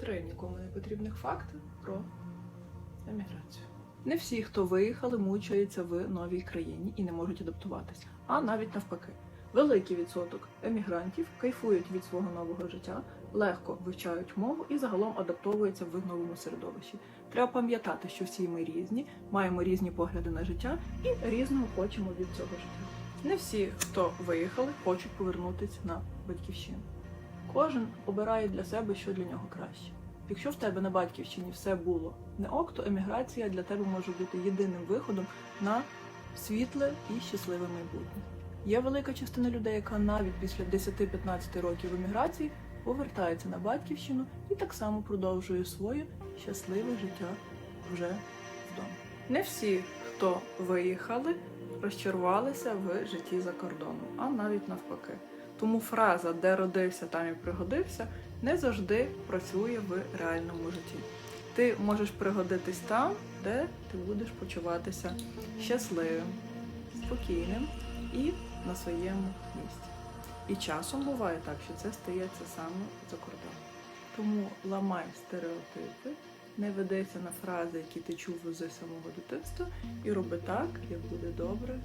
Три нікому не потрібних факти про еміграцію. Не всі, хто виїхали, мучаються в новій країні і не можуть адаптуватися, а навіть навпаки. Великий відсоток емігрантів кайфують від свого нового життя, легко вивчають мову і загалом адаптовуються в новому середовищі. Треба пам'ятати, що всі ми різні, маємо різні погляди на життя і різного хочемо від цього життя. Не всі, хто виїхали, хочуть повернутися на батьківщину. Кожен обирає для себе, що для нього краще. Якщо в тебе на батьківщині все було не ок, то еміграція для тебе може бути єдиним виходом на світле і щасливе майбутнє. Є велика частина людей, яка навіть після 10-15 років еміграції повертається на батьківщину і так само продовжує своє щасливе життя вже вдома. Не всі, хто виїхали, розчарувалися в житті за кордоном, а навіть навпаки. Тому фраза де родився, там і пригодився не завжди працює в реальному житті. Ти можеш пригодитись там, де ти будеш почуватися щасливим, спокійним і на своєму місці. І часом буває так, що це стається саме за кордоном. Тому ламай стереотипи, не ведися на фрази, які ти чув з самого дитинства, і роби так, як буде добре